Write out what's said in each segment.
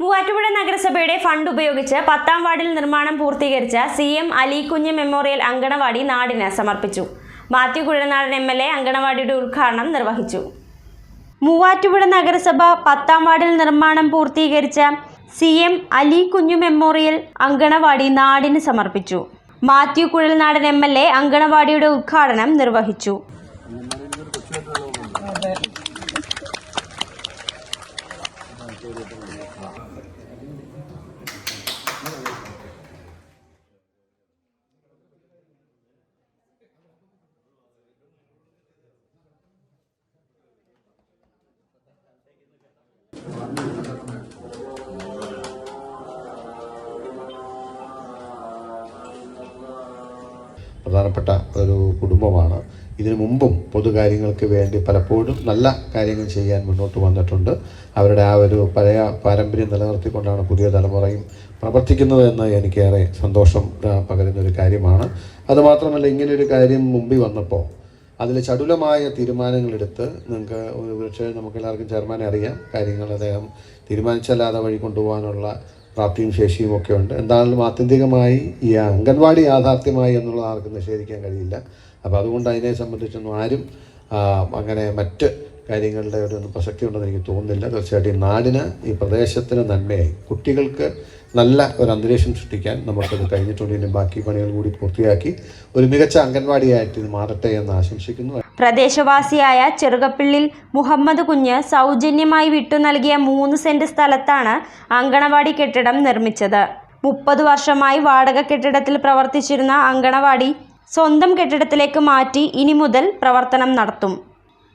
മൂവാറ്റുപുഴ നഗരസഭയുടെ ഫണ്ട് ഉപയോഗിച്ച് പത്താം വാർഡിൽ നിർമ്മാണം പൂർത്തീകരിച്ച C M Alikunju memorial anganwadi നാടിന് സമർപ്പിച്ചു. Mathew Kuzhalnadan M L A അങ്കണവാടിയുടെ ഉദ്ഘാടനം നിർവഹിച്ചു. മൂവാറ്റുപുഴ നഗരസഭ പത്താം വാർഡിൽ നിർമ്മാണം പൂർത്തീകരിച്ച സി എം അലി കുഞ്ഞു മെമ്മോറിയൽ അങ്കണവാടി നാടിന് സമർപ്പിച്ചു. Mathew Kuzhalnadan M L A അങ്കണവാടിയുടെ ഉദ്ഘാടനം നിർവഹിച്ചു. പ്രധാനപ്പെട്ട ഒരു കുടുംബമാണ്. ഇതിനു മുമ്പും പൊതുകാര്യങ്ങൾക്ക് വേണ്ടി പലപ്പോഴും നല്ല കാര്യങ്ങൾ ചെയ്യാൻ മുന്നോട്ട് വന്നിട്ടുണ്ട്. അവരുടെ ആ ഒരു പഴയ പാരമ്പര്യം നിലനിർത്തിക്കൊണ്ടാണ് പുതിയ തലമുറയും പ്രവർത്തിക്കുന്നത് എന്ന് എനിക്കേറെ സന്തോഷം പകരുന്ന ഒരു കാര്യമാണ്. അതുമാത്രമല്ല ഇങ്ങനെയൊരു കാര്യം മുമ്പിൽ വന്നപ്പോൾ അതിൽ ചടുലമായ തീരുമാനങ്ങളെടുത്ത് നിങ്ങൾക്ക് ഒരു പക്ഷേ നമുക്ക് എല്ലാവർക്കും ചെയർമാനെ അറിയാം. കാര്യങ്ങൾ അദ്ദേഹം തീരുമാനിച്ചല്ലാതെ വഴി കൊണ്ടുപോകാനുള്ള പ്രാപ്തിയും ശേഷിയും ഒക്കെ ഉണ്ട്. എന്താണെങ്കിലും ആത്യന്തികമായി ഈ അംഗൻവാടി യാഥാർത്ഥ്യമായി എന്നുള്ളത് ആർക്കും നിഷേധിക്കാൻ കഴിയില്ല. അപ്പോൾ അതുകൊണ്ട് അതിനെ സംബന്ധിച്ചൊന്നും ആരും അങ്ങനെ മറ്റ് കാര്യങ്ങളുടെ ഒരു പ്രസക്തി ഉണ്ടെന്ന് എനിക്ക് തോന്നുന്നില്ല. തീർച്ചയായിട്ടും നാടിന് ഈ പ്രദേശത്തിന് നന്മയായി. കുട്ടികൾക്ക് നല്ല ഒരു അന്തരീക്ഷം സൃഷ്ടിക്കാൻ നമുക്കത് കഴിഞ്ഞിട്ടുണ്ടെങ്കിലും ബാക്കി പണികൾ കൂടി പൂർത്തിയാക്കി. ഒരു മികച്ച അംഗൻവാടിയായിട്ട് ഇത് മാറട്ടെ എന്ന് ആശംസിക്കുന്നു. പ്രദേശവാസിയായ ചെറുകപ്പിള്ളിൽ മുഹമ്മദ് കുഞ്ഞ് സൗജന്യമായി വിട്ടു നൽകിയ മൂന്ന് സെന്റ് സ്ഥലത്താണ് അങ്കണവാടി കെട്ടിടം നിർമ്മിച്ചത്. മുപ്പത് വർഷമായി വാടക കെട്ടിടത്തിൽ പ്രവർത്തിച്ചിരുന്ന അങ്കണവാടി സ്വന്തം കെട്ടിടത്തിലേക്ക് മാറ്റി ഇനി മുതൽ പ്രവർത്തനം നടത്തും.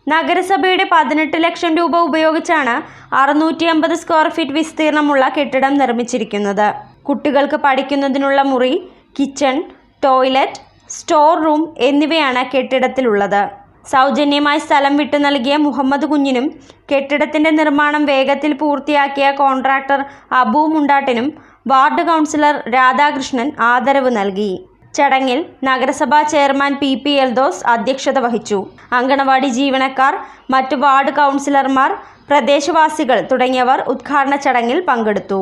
നഗരസഭയുടെ പതിനെട്ട് ലക്ഷം രൂപ ഉപയോഗിച്ചാണ് അറുന്നൂറ്റി അമ്പത് സ്ക്വയർ ഫീറ്റ് വിസ്തീർണമുള്ള കെട്ടിടം നിർമ്മിച്ചിരിക്കുന്നത്. കുട്ടികൾക്ക് പഠിക്കുന്നതിനുള്ള മുറി കിച്ചൺ ടോയ്ലറ്റ് സ്റ്റോർ റൂം എന്നിവയാണ് കെട്ടിടത്തിലുള്ളത്. സൗജന്യമായി സ്ഥലം വിട്ടു നൽകിയ മുഹമ്മദ് കുഞ്ഞിനും കെട്ടിടത്തിന്റെ നിർമ്മാണം വേഗത്തിൽ പൂർത്തിയാക്കിയ കോൺട്രാക്ടർ അബു മുണ്ടാട്ടിനും വാർഡ് കൗൺസിലർ രാധാകൃഷ്ണൻ ആദരവ് നൽകി. ചടങ്ങിൽ നഗരസഭാ ചെയർമാൻ പി പി എൽദോസ് അധ്യക്ഷത വഹിച്ചു. അങ്കണവാടി ജീവനക്കാർ മറ്റു വാർഡ് കൗൺസിലർമാർ പ്രദേശവാസികൾ തുടങ്ങിയവർ ഉദ്ഘാടന ചടങ്ങിൽ പങ്കെടുത്തു.